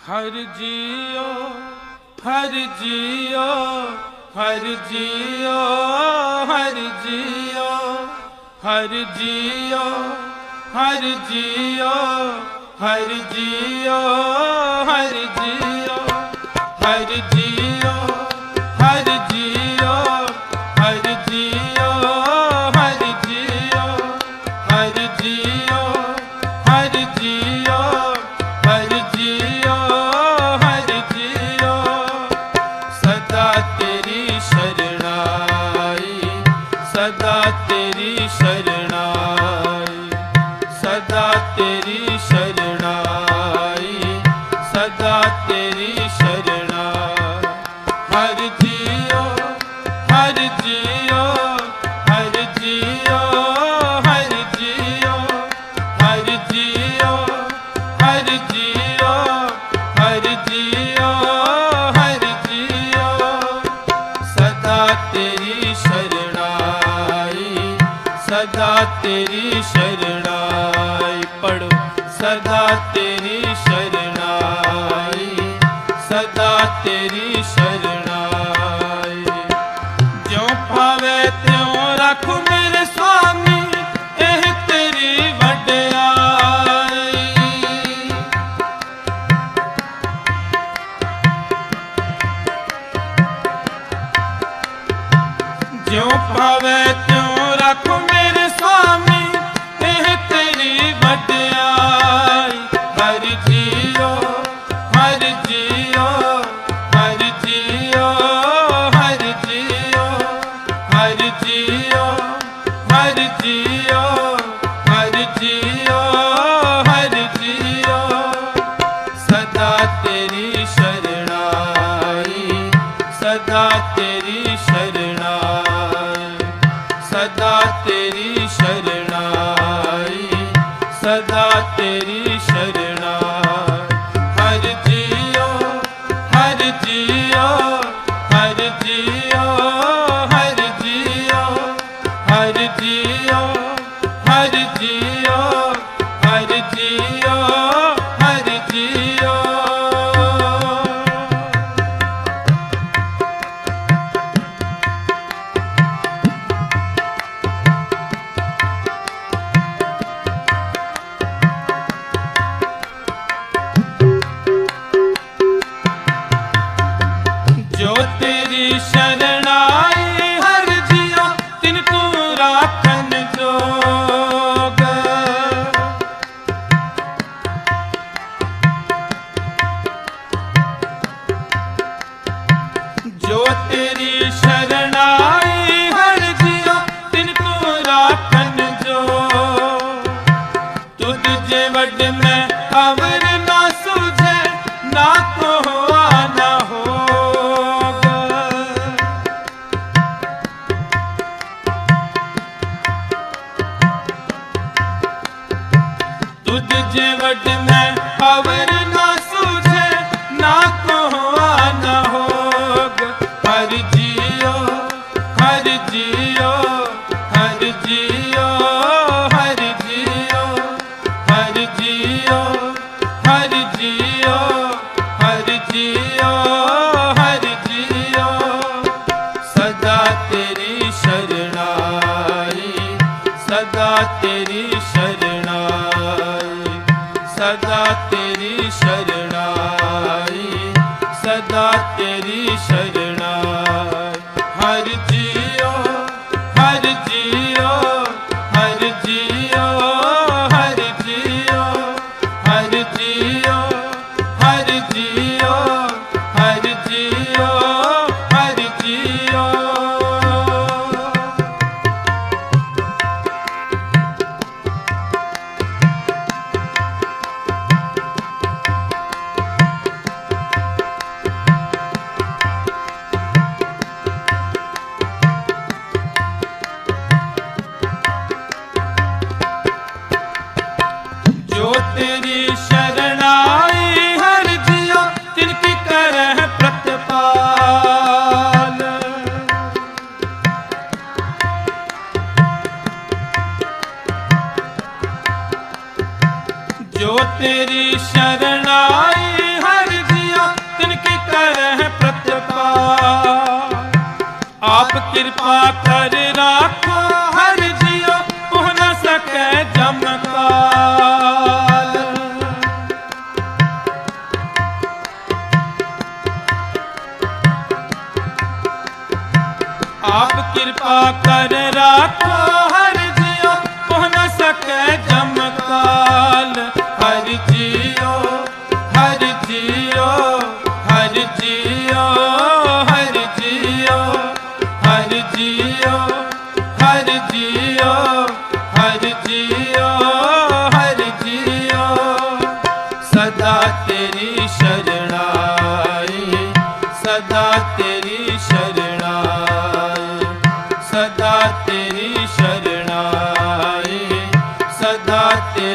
ਹਰ JIO ਹਰ JIO ਹਰ JIO ਹਰ JIO ਹਰ JIO ਹਰ JIO ਹਰ JIO ਹਰ JIO ਹਰ JIO ਪਵੇ ਤਿਉ ਰੱਖ ਮੇਰੇ ਜਗਤ ਜੀਵਟ ਮੈਂ ਅਵਰ ਨਾ ਸੂਝੇ, ਨਾ ਕੋਹਾ ਨਾ ਹੋਗ। ਹਰ ਜੀਓ ਹਰ ਜੀਓ ਹਰ ਜੀਓ ਹਰ ਜੀਓ ਹਰ ਜੀਓ ਹਰ ਜੀਓ ਹਰ ਜੀਓ ਹਰ ਜੀਓ। ਸਦਾ ਤੇਰੀ ਸ਼ਰਣਾਈ ਸਦਾ ਤੇਰੀ ਜੋ ਤੇਰੀ ਸ਼ਰਨ ਆਏ ਕੀ ਕਰਹਿ ਕਿਰਪਾ ਕਰ जगाते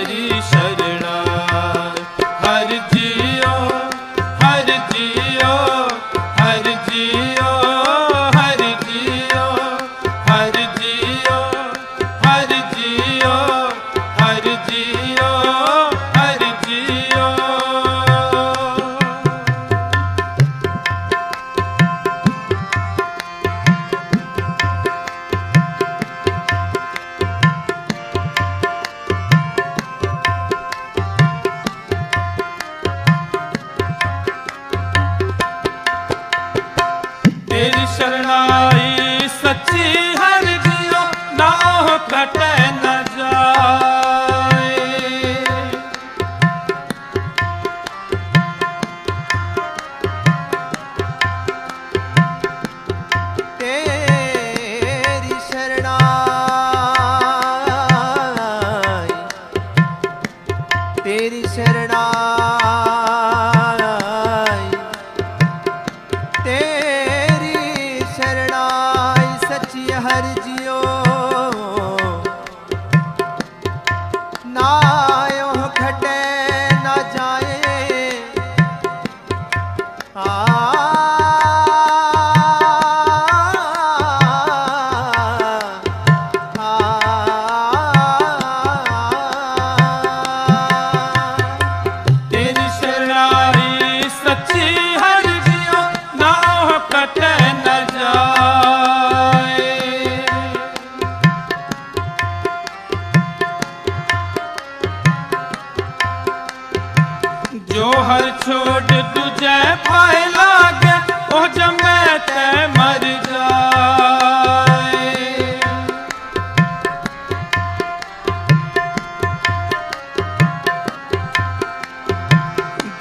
ਜੋ ਹਰ ਛੋਟ ਤੁਝੇ ਪਾਇ ਲਾਗੇ ਉਹ ਜਮੈ ਤੈ ਮਰ ਜਾਏ।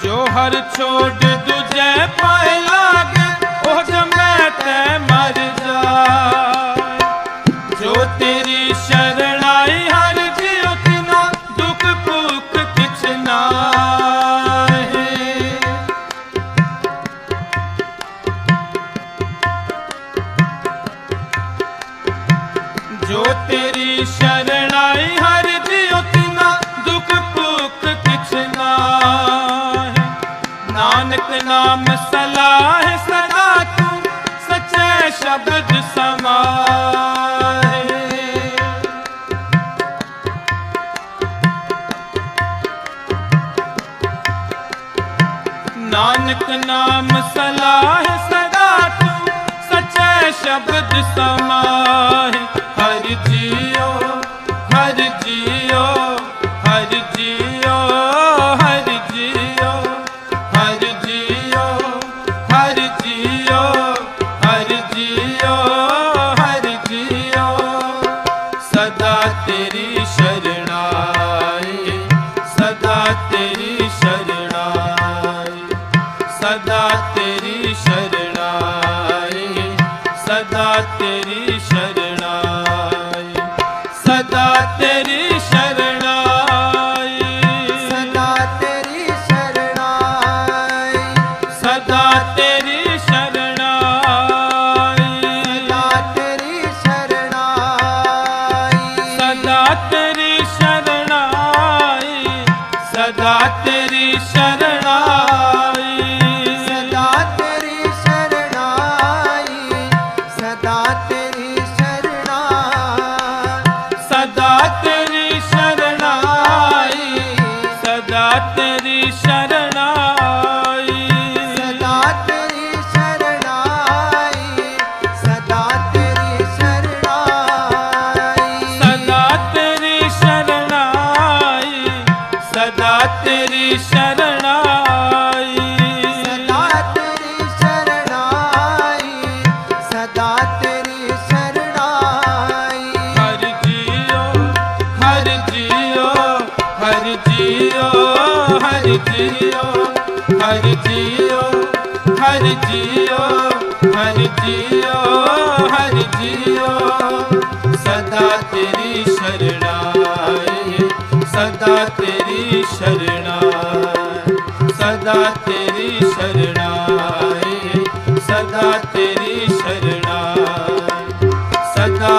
ਜੋ ਹਰ ਛੋਟ ਤੇਰੀ ਸ਼ਰਣਾਈ ਹਰ ਦੀ ਉਤਨਾ ਦੁਖ ਭੁੱਖ ਕਿਛ ਨਾ ਹੈ ਨਾਨਕ ਨਾਮ ਸਲਾਹ ਸਦਾ ਤੂੰ ਸੱਚੇ ਸ਼ਬਦ ਸਮਾਏ ਨਾਨਕ ਨਾਮ ਸਲਾਹ ਸਦਾ ਤੂੰ ਸੱਚੇ ਸ਼ਬਦ ਸਮਾਏ ਹਰ ਜੀਓ ਹਰ ਜੀਓ ਹਰ ਜੀਓ ਹਰ ਜੀਓ ਹਰ ਜੀਓ ਹਰ ਜੀਓ ਹਰ ਜੀਓ ਹਰ ਜੀਓ। ਸਦਾ ਤੇਰੀ ਤੇਰੀ ਸਦਾ ਤੇਰੀ ਸ਼ਰਣਾਈ ਸਦਾ ਤੇਰੀ ਸ਼ਰਣਾਈ। ਹਰ ਜੀਓ ਹਰ ਜੀਓ ਹਰ ਜੀਓ ਹਰ ਜੀਓ ਹਰ ਜੀਓ ਹਰ ਜੀਓ ਹਰ ਜੀਓ ਹਰ ਜੀਓ। ਸਦਾ ਤੇਰੀ ਸ਼ਰਣਾਈ ਸਦਾ ਤੇਰੀ ਸ਼ਰਣਾਈ। ਸਦਾ ਤੇਰੀ ਸਰਣਾਏ ਸਦਾ ਤੇਰੀ ਸਰਣਾਏ ਸਦਾ